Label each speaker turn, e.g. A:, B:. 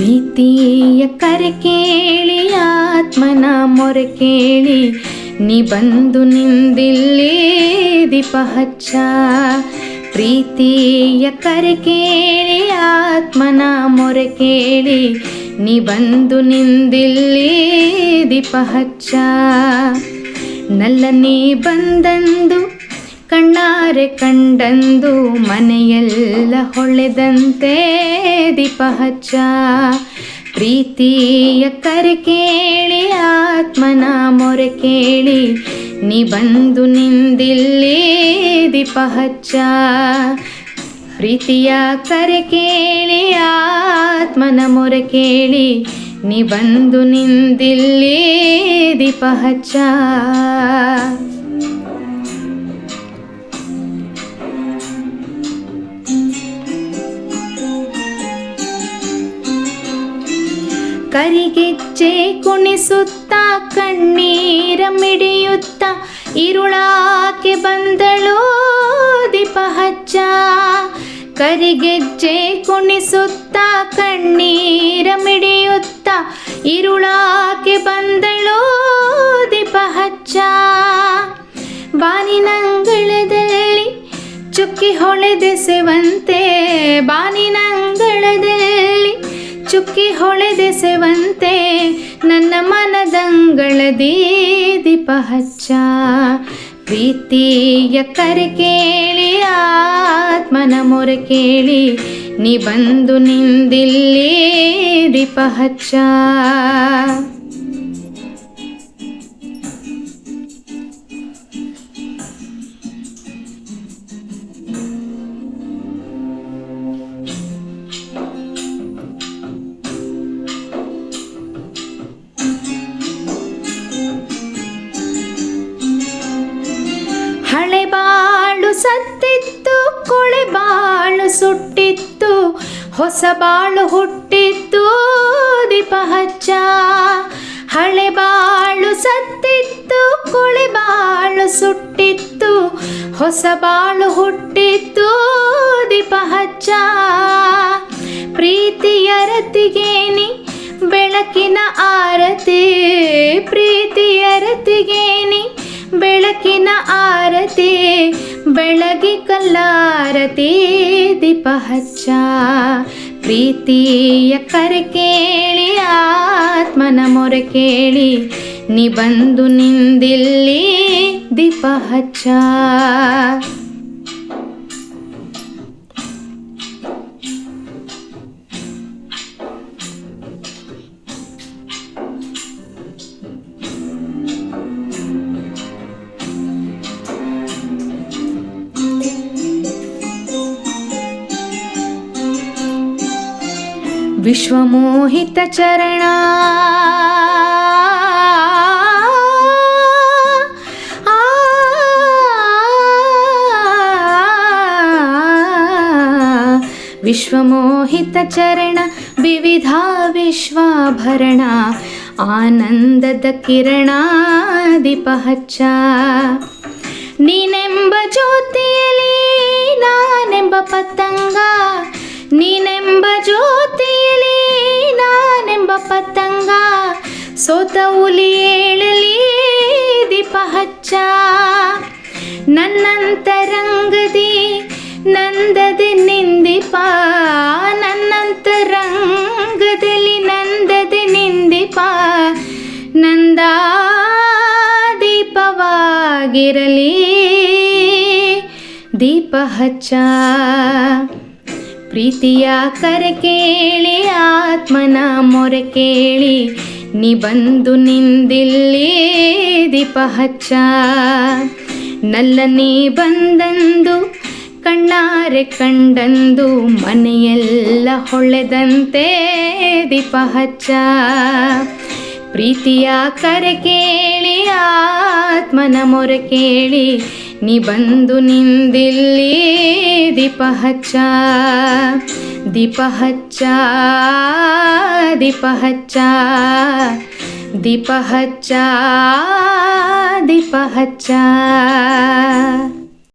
A: ಪ್ರೀತಿಯ ಕರೆ ಕೇಳಿ, ಆತ್ಮನ ಮೊರೆ ಕೇಳಿ, ನೀ ಬಂದು ನಿಂದಿಲ್ಲಿ ದೀಪ ಹಚ್ಚ. ಪ್ರೀತಿಯ ಕರೆ ಕೇಳಿ, ಆತ್ಮನ ಮೊರೆ ಕೇಳಿ, ನೀ ಬಂದು ನಿಂದಿಲ್ಲಿ ದೀಪ ಹಚ್ಚ. ನಲ್ಲ ನೀ ಬಂದಂದು ಕಣ್ಣಾರೆ ಕಂಡಂದು ಮನೆಯೆಲ್ಲ ಹೊಳೆದಂತೆ ದೀಪ ಹಚ್ಚ. ಪ್ರೀತಿಯ ಕರೆ ಕೇಳಿ, ಆತ್ಮನ ಮೊರೆ ಕೇಳಿ, ನೀ ಬಂದು ನಿಂದಿಲ್ಲಿ ದೀಪ ಹಚ್ಚ. ಪ್ರೀತಿಯ ಕರೆ ಕೇಳಿ, ಆತ್ಮನ ಮೊರೆ ಕೇಳಿ, ನೀ ಬಂದು ನಿಂದಿಲ್ಲಿ ದೀಪ ಹಚ್ಚ. ಕರಿಗೆಜ್ಜೆ ಕುಣಿಸುತ್ತ ಕಣ್ಣೀರ ಮಿಡಿಯುತ್ತ ಇರುಳಾಕೆ ಬಂದಳು ದೀಪ ಹಚ್ಚ. ಕರಿಗೆಜ್ಜೆ ಕುಣಿಸುತ್ತ ಕಣ್ಣೀರ ಮಿಡಿಯುತ್ತ ಇರುಳಾಕೆ ಬಂದಳು ದೀಪ ಹಚ್ಚ. ಬಾನಿನಂಗಳದಲ್ಲಿ ಚುಕ್ಕಿ ಹೊಳೆದೆಸೆವಂತೆ ಬಾನಿನಂಗಳದಲ್ಲಿ ಚುಕ್ಕಿ ಹೊಳೆದೆಸೆವಂತೆ ನನ್ನ ಮನದಂಗಳದಿ ದೀಪ ಹಚ್ಚ ಪ್ರೀತಿಯ ಕರೆ ಕೇಳಿ, ಆತ್ಮನ ಮೊರೆ ಕೇಳಿ, ನೀ ಬಂದು ನಿಂದಿಲ್ಲಿ ದೀಪ ಹಚ್ಚ ಸತ್ತಿತ್ತು, ಕೊಳೆ ಬಾಳು ಸುಟ್ಟಿತ್ತು, ಹೊಸ ಬಾಳು ಹುಟ್ಟಿತ್ತು, ದೀಪ ಹಚ್ಚ. ಹಳೆ ಬಾಳು ಸತ್ತಿತ್ತು, ಕೊಳೆ ಬಾಳು ಸುಟ್ಟಿತ್ತು, ಹೊಸ ಬಾಳು ಹುಟ್ಟಿತ್ತು, ದೀಪ ಹಚ್ಚ. ಪ್ರೀತಿಯ ಬೆಳಕಿನ ಆರತಿ. ಪ್ರೀತಿಯ ರತಿಗೇನಿ, ಬೆಳಕಿನ ಆರತಿ. ಬೆಳಗಿ ಕಲ್ಲಾರತಿ ದೀಪ ಹಚ್ಚ ಪ್ರೀತಿಯ ಕರೆ ಕೇಳಿ, ಆತ್ಮನ ಮೊರೆ ಕೇಳಿ, ನೀ ಬಂದು ನಿಂದಿಲ್ಲಿ ದೀಪ ಹಚ್ಚ. ವಿಶ್ವಮೋಹಿತ ಚರಣ ಆ, ವಿಶ್ವಮೋಹಿತ ಚರಣ ವಿವಿಧ ವಿಶ್ವಾಭರಣ ಆನಂದದ ಕಿರಣ ದೀಪ ಹಚ್ಚ ನೀನೆಂಬ ಜ್ಯೋತಿಯಲ್ಲಿ ನಾನೆಂಬ ಪತಂಗ ನೀನೆಂಬ ಪತಂಗ, ಸೋತ ಹುಲಿ ಏಳಲಿ, ದೀಪ ಹಚ್ಚ. ನನ್ನಂತರಂಗದಿ ನಂದದೆ ನಿಂದಿಪ, ನನ್ನಂತರಂಗದಲ್ಲಿ ನಂದದೆ ನಿಂದಿಪ. ನಂದ ದೀಪವಾಗಿರಲಿ ದೀಪ ಹಚ್ಚ. ಪ್ರೀತಿಯ ಕರೆ ಕೇಳಿ, ಆತ್ಮನ ಮೊರೆ ಕೇಳಿ, ನೀ ಬಂದು ನಿಂದಿಲ್ಲಿ ದೀಪ ಹಚ್ಚ. ನಲ್ಲ ನೀ ಬಂದಂದು, ಕಣ್ಣಾರೆ ಕಂಡಂದು, ಮನೆಯೆಲ್ಲ ಹೊಳೆದಂತೆ ದೀಪ ಹಚ್ಚ. ಪ್ರೀತಿಯ ಕರೆ ಕೇಳಿ, ಆತ್ಮನ ಮೊರೆ ಕೇಳಿ ನೀ ಬಂದು ನಿಂದಿಲ್ಲಿ ದೀಪ ಹಚ್ಚ ದೀಪ ಹಚ್ಚ ದೀಪ ಹಚ್ಚ ದೀಪ ಹಚ್ಚ ದೀಪ ಹಚ್ಚ.